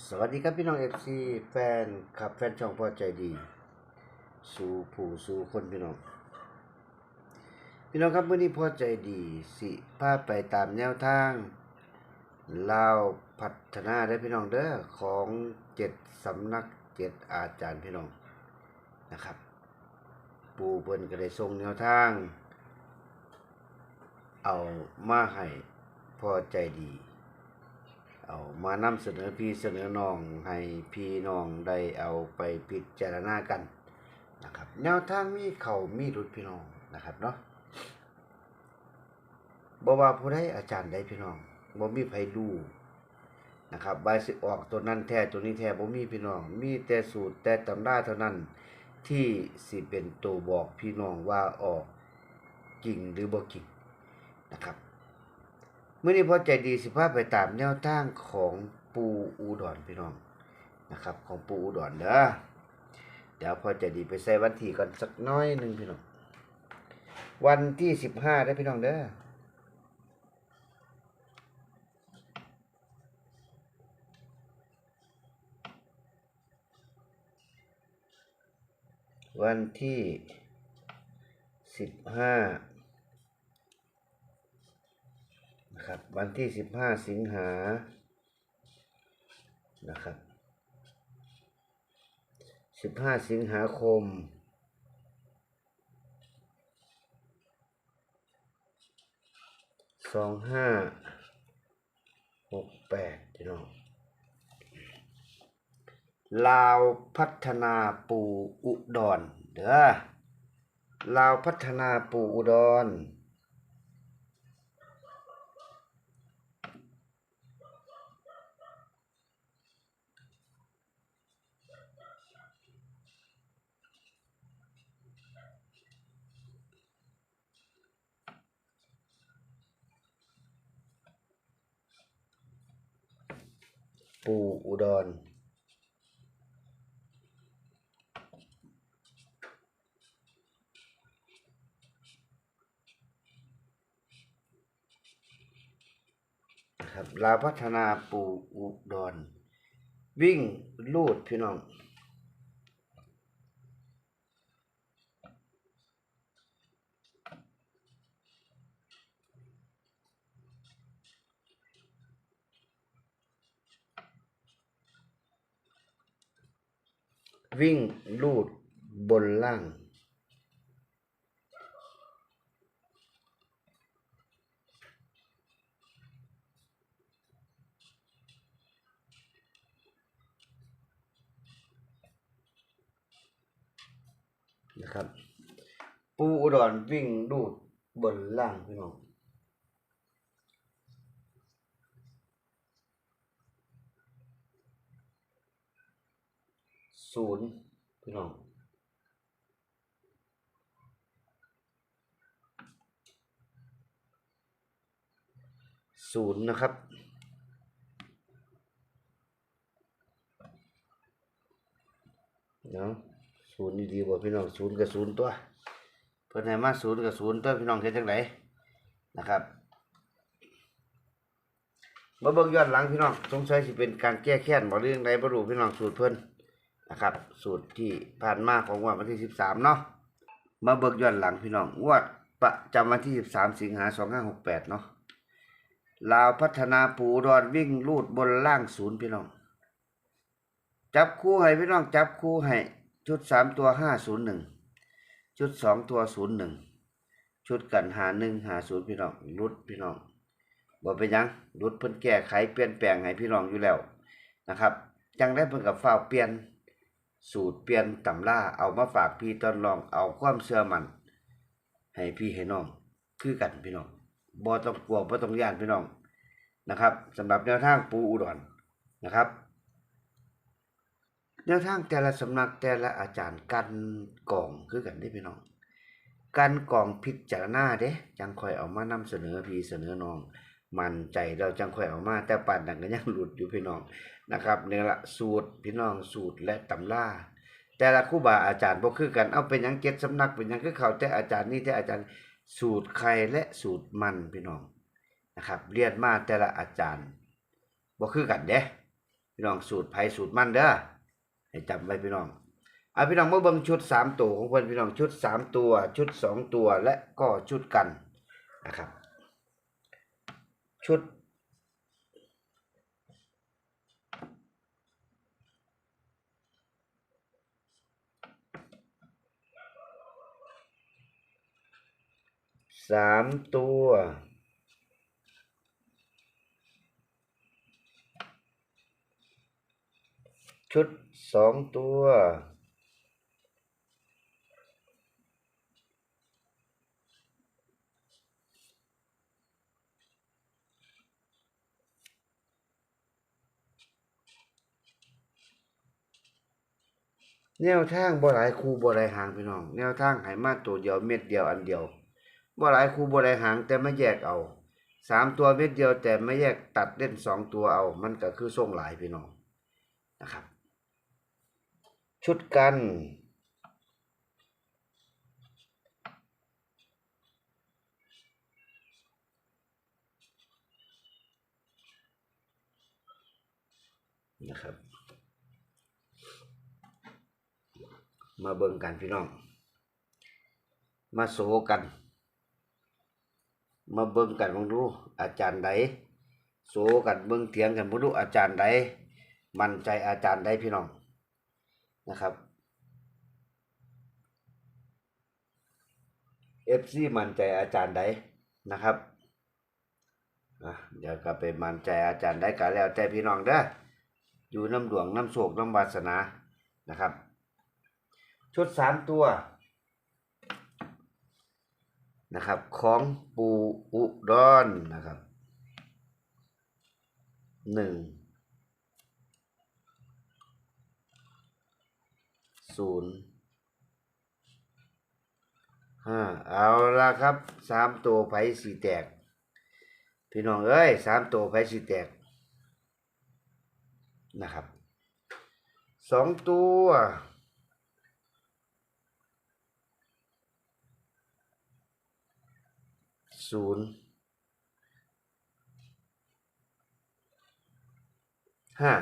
สวัสดีครับพี่น้องเอฟซีแฟนขับแฟนช่องพอใจดี สู่ผู้สู่คนพี่น้อง พี่น้องครับวันนี้พอใจดีสิพาไปตามแนวทางลาวพัฒนาได้พี่น้องเด้อของเจ็ดสำนักเจ็ดอาจารย์พี่น้องนะครับ ปูเปิ้นก็ได้ส่งแนวทาง เอามาให้พอใจดี เอามานำเสนอพี่เสนอน้องให้พี่น้องได้เอาไปพิจารณากันนะครับแนวทางมีเขามีรุดพี่น้องนะครับเนาะบ่ว่าผู้ใดอาจารย์ใดพี่น้องบ่มีไผรู้นะครับใบสิออกตัวนั้นแท้ตัวนี้แท้บ่มีพี่น้อง มีแต่สูตรแต่ตำราเท่านั้นที่สิเป็นตัวบอกพี่น้องว่าออกจริงหรือบ่จริงนะครับ มื่อนี้พอใจดีสิพาไปตามแนวทางของปูอูดอนพี่น้องนะครับ ของปูอูดอนเด้อเดี๋ยวพอใจดีไปใส่วันที่ก่อนสักน้อยหนึ่งพี่น้องวันที่สิบห้าได้พี่น้องเด้อวันที่สิบห้า นะครับ วันที่ 15 สิงหานะครับ 15 สิงหาคม สองห้าหกแปดพี่น้องลาวพัฒนาปูอุดร เด้อลาวพัฒนาปูอุดร ปูอุดร ครับลาพัฒนาปูอุดร วิ่งลูดพี่น้อง วิ่งลูดบนล่าง นะครับ ปูอุดรวิ่งลูดบนล่างพี่น้อง ศูนย์พี่น้องศูนย์นะครับ เนาะศูนย์ดีๆบ่พี่น้องศูนย์กับศูนย์ตัว เพิ่อนให้มาศูนย์กับศูนย์ตัวพี่น้องเฮ็ดจังไดนะครับมาเบิ่งย้อนหลังพี่น้องสงสัยสิเป็นการแก้แค้นบ่เรื่องใดบ่รู้พี่น้องสูตรเพิ่น นะครับ สูตรที่ผ่านมาของวันที่ 13 เนาะมาเบิ่งย้อนหลังพี่น้องงวดประจำวันที่ 13 สิงหา 2568 เนาะลาวพัฒนาปูอุดวิ่งลูดบนล่างศูนย์พี่น้อง จับคู่ให้พี่น้องจับคู่ให้ชุดสามตัวห้าศูนย์หนึ่งชุดสองตัวศูนย์หนึ่งชุดกันหาหนึ่งหาศูนย์พี่น้องรุดพี่น้องบ่เป็นยังรุดเพิ่นแก้ไขเปลี่ยนแปลงให้พี่น้องอยู่แล้วนะครับจังได้เพิ่นกับฝ้าวเปลี่ยน สูตรเปลี่ยนตำราเอามาฝากพี่ตอนลองเอาความเชื่อมันให้พี่ให้น้องคือกันพี่น้องบ่ต้องกลัวบ่ต้องย่านพี่น้องนะครับสำหรับแนวทางปูอุดรนะครับ แนวทางแต่ละสำนักแต่ละอาจารย์กันกล่องคือกันได้พี่น้องกันกล่องพิจารณาเด้จังคอยเอามานำเสนอพี่เสนอน้อง มันใจเราจังค่อยเอามาแต่ป่านนั้นก็ยังหลุดอยู่พี่น้องนะครับเนี่ยละสูตรพี่น้องสูตรและตำราแต่ละครูบาอาจารย์บ่คือกันเอาเป็นยังเก็ดสำนักเป็นยังคือเขาแต่อาจารย์นี่แต่อาจารย์สูตรใครและสูตรมันพี่น้องนะครับ เรียนมาแต่ละอาจารย์บ่คือกันเด้พี่น้องสูตรไผสูตรมันเด้อให้จำไว้พี่น้องเอาพี่น้องมาเบิ่งชุดสามตัวของเพิ่นพี่น้องชุดสามตัว ชุดสองตัวและก็ชุดกันนะครับ ชุด สามตัว ชุดสองตัว แนวทางบ่หลายคู่บ่หลายหางพี่น้อง แนวทางให้มาตัวเดียวเม็ดเดียวอันเดียวบ่หลายคู่บ่หลายหางแต่ไม่แยกเอาสามตัวเม็ดเดียวแต่ไม่แยกตัดเล่นสองตัวเอา มันก็คือส่งหลายพี่น้องนะครับ ชุดกันนะครับ มาเบิ่งกันพี่น้อง มาโสกัน มาเบิ่งกันบ่ดูอาจารย์ใดโสกันเบิ่งเถียงกันบ่ดูอาจารย์ใดมั่นใจอาจารย์ใดพี่น้องนะครับ FC มั่นใจอาจารย์ใดนะครับเดี๋ยวก็ไปมั่นใจอาจารย์ใดก็แล้วแต่พี่น้องเด้ออยู่น้ำดวงน้ำโศกน้ำวาสนานะครับ ชุดสามตัวนะครับ ของปูอุดรนะครับหนึ่งศูนย์ห้าเอาละครับสามตัวไผ่สีแตก พี่น้องเอ้ยสามตัวไผ่สีแตกนะครับสองตัว ศูนย์ห้า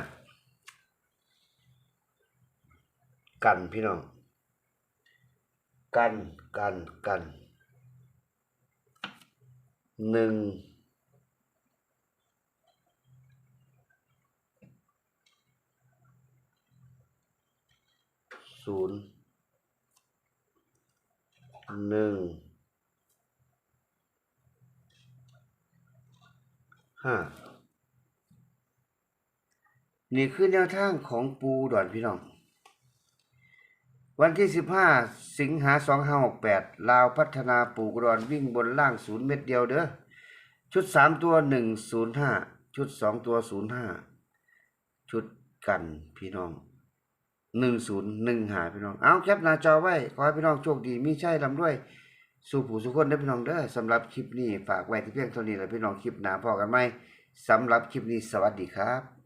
กันพี่น้อง กันกันกันหนึ่งศูนย์หนึ่ง ห้านี่คือแนวทางของปูดอนพี่น้อง วันที่สิบห้าสิงหาสองห้าหกแปดลาวพัฒนาปูกรอนวิ่งบนล่างศูนย์เม็ดเดียวเด้อชุดสามตัวหนึ่งศูนย์ห้าชุดสองตัวศูนย์ห้าชุดกันพี่น้องหนึ่งศูนย์หนึ่งหาพี่น้อง เอาแคปหน้าจอไว้ ขอให้พี่น้องโชคดี มีใช่ลำด้วย สู่ผู้สุขคนได้พี่น้องเด้อสำหรับคลิปนี้ฝากไว้ที่เพียงเท่านี้แหละพี่น้องคลิปหน้าพอกันไหมสำหรับคลิปนี้สวัสดีครับ